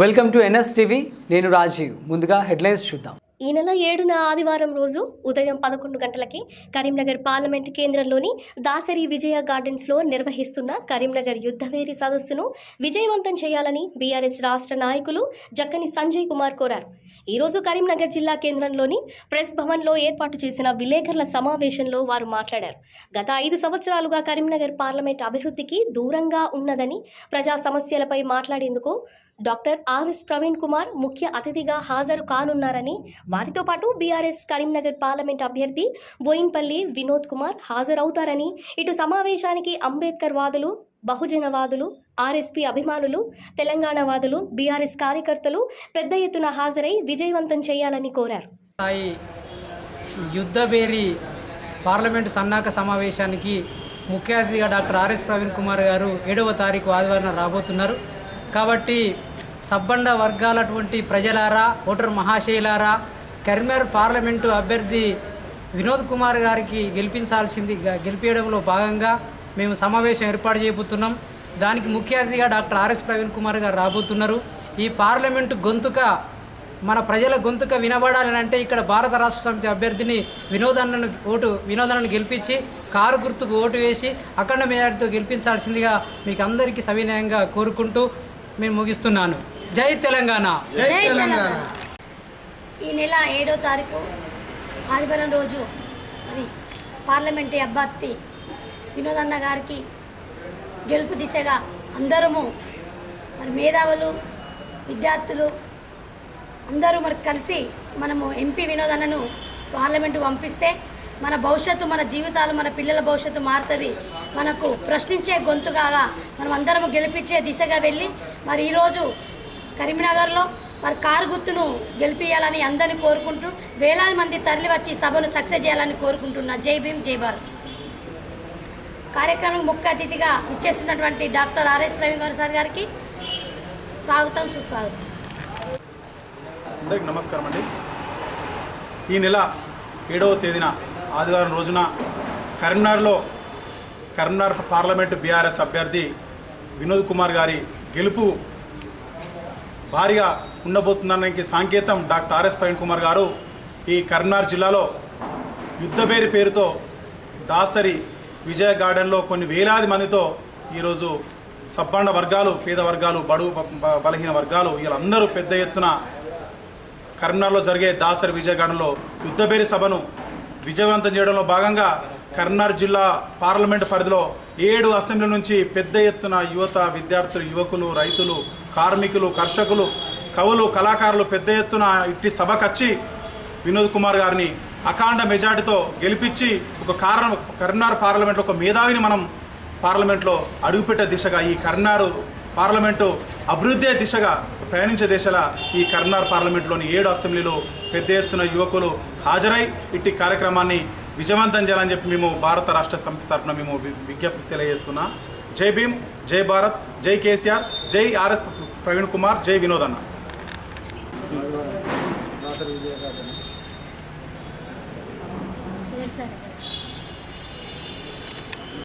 Welcome to NS TV నేను రాజీవ్. ముందుగా headlines చూద్దాం. ఈ నెల ఏడున ఆదివారం రోజు ఉదయం పదకొండు గంటలకి కరీంనగర్ పార్లమెంట్ కేంద్రంలోని దాసరి విజయ గార్డెన్స్లో నిర్వహిస్తున్న కరీంనగర్ యుద్ధవేరి సదస్సును విజయవంతం చేయాలని బీఆర్ఎస్ రాష్ట్ర నాయకులు జక్కని సంజయ్ కుమార్ కోరారు. ఈరోజు కరీంనగర్ జిల్లా కేంద్రంలోని ప్రెస్ భవన్లో ఏర్పాటు చేసిన విలేకరుల సమావేశంలో వారు మాట్లాడారు. గత ఐదు సంవత్సరాలుగా కరీంనగర్ పార్లమెంట్ అభివృద్ధికి దూరంగా ఉన్నదని ప్రజా సమస్యలపై మాట్లాడేందుకు డాక్టర్ ఆర్ఎస్ ప్రవీణ్ కుమార్ ముఖ్య అతిథిగా హాజరు కానున్నారని వారితో పాటు బీఆర్ఎస్ కరీంనగర్ పార్లమెంట్ అభ్యర్థి బోయిన్పల్లి వినోద్ కుమార్ హాజరవుతారని ఇటు సమావేశానికి అంబేద్కర్ వాదులు బహుజనవాదులు ఆర్ఎస్పీ అభిమానులు తెలంగాణ వాదులు బీఆర్ఎస్ కార్యకర్తలు పెద్ద ఎత్తున హాజరై విజయవంతం చేయాలని కోరారు. యుద్ధబేరి పార్లమెంటు సన్నాహక సమావేశానికి ముఖ్య అతిథిగా డాక్టర్ ఆర్ఎస్ ప్రవీణ్ కుమార్ గారు ఏడవ తారీఖు ఆదివారం రాబోతున్నారు. కాబట్టి సబ్బండ వర్గాలటువంటి ప్రజలారా ఓటర్ మహాశైలారా కర్మేర్ పార్లమెంటు అభ్యర్థి వినోద్ కుమార్ గారికి గెలిపించాల్సింది గెలిపించడంలో భాగంగా మేము సమావేశం ఏర్పాటు చేయబోతున్నాం. దానికి ముఖ్య అతిథిగా డాక్టర్ ఆర్ఎస్ ప్రవీణ్ కుమార్ గారు రాబోతున్నారు. ఈ పార్లమెంటు గొంతుక మన ప్రజల గొంతుక వినబడాలని అంటే ఇక్కడ భారత రాష్ట్ర సమితి అభ్యర్థిని వినోదన్నను ఓటు వినోదన్నను గెలిపించి కారు గుర్తుకు ఓటు వేసి అఖండ మేయర్తో గెలిపించాల్సిందిగా మీకు అందరికీ సవినయంగా కోరుకుంటూ నేను ముగిస్తున్నాను. జై తెలంగాణ. ఈ నెల ఏడో తారీఖు ఆదివారం రోజు మరి పార్లమెంటరీ అభ్యర్థి వినోదన్న గారికి గెలుపు దిశగా అందరము మరి మేధావులు విద్యార్థులు అందరూ మరి కలిసి మనము ఎంపీ వినోదన్నను పార్లమెంటు పంపిస్తే మన భవిష్యత్తు మన జీవితాలు మన పిల్లల భవిష్యత్తు మారుతుంది. మనకు ప్రశ్నించే గొంతుగా మనం అందరం గెలిపించే దిశగా వెళ్ళి మరి ఈరోజు కరీంనగర్లో మరి కారు గుర్తును గెలిపించాలని అందరినీ కోరుకుంటూ వేలాది మంది తరలి వచ్చి సభను సక్సెస్ చేయాలని కోరుకుంటున్నా జై భీమ్ జై భారత్. కార్యక్రమం ముఖ్య అతిథిగా ఇచ్చేస్తున్నటువంటి డాక్టర్ ఆర్ఎస్ ప్రవీణ్ గారు సార్ గారికి స్వాగతం సుస్వాగతం. అందరికి నమస్కారం అండి ఈ నెల ఏడవ తేదీన ఆదివారం రోజున కరీంనగర్లో కరీంనగర్ పార్లమెంటు బీఆర్ఎస్ అభ్యర్థి వినోద్ కుమార్ గారి గెలుపు భారీగా ఉండబోతుందనడానికి సంకేతం డాక్టర్ ఆర్ఎస్ ప్రవీణ్ కుమార్ గారు. ఈ కరీంనగర్ జిల్లాలో యుద్ధబేరి పేరుతో దాసరి విజయ గార్డెన్లో కొన్ని వేలాది మందితో ఈరోజు సబ్బండ వర్గాలు పేద వర్గాలు బడుగు బలహీన వర్గాలు వీళ్ళందరూ పెద్ద ఎత్తున కరీంనగర్లో జరిగే దాసరి విజయ గార్డెన్లో యుద్ధబేరి సభను విజయవంతం చేయడంలో భాగంగా కర్నార్ జిల్లా పార్లమెంట్ పరిధిలో ఏడు అసెంబ్లీ నుంచి పెద్ద ఎత్తున యువత విద్యార్థులు యువకులు రైతులు కార్మికులు కర్షకులు కవులు కళాకారులు పెద్ద ఎత్తున ఇట్టి సభకచ్చి వినోద్ కుమార్ గారిని అఖాండ మెజార్టీతో గెలిపించి ఒక కారణం కర్నార్ పార్లమెంట్లో ఒక మేధావిని మనం పార్లమెంట్లో అడుగుపెట్టే దిశగా ఈ కరీంనగర్ పార్లమెంటు అభివృద్ధి దిశగా ప్రయాణించే దిశలా ఈ కర్నార్ పార్లమెంటులోని ఏడు అసెంబ్లీలో పెద్ద ఎత్తున యువకులు హాజరై ఇట్టి కార్యక్రమాన్ని విజయవంతం చేయాలని చెప్పి మేము భారత రాష్ట్ర సమితి తరఫున మేము విజ్ఞప్తి తెలియజేస్తున్నా. జై భీమ్ జై భారత్ జై కేసీఆర్ జై ఆర్ఎస్ ప్రవీణ్ కుమార్ జై వినోద్ అన్న.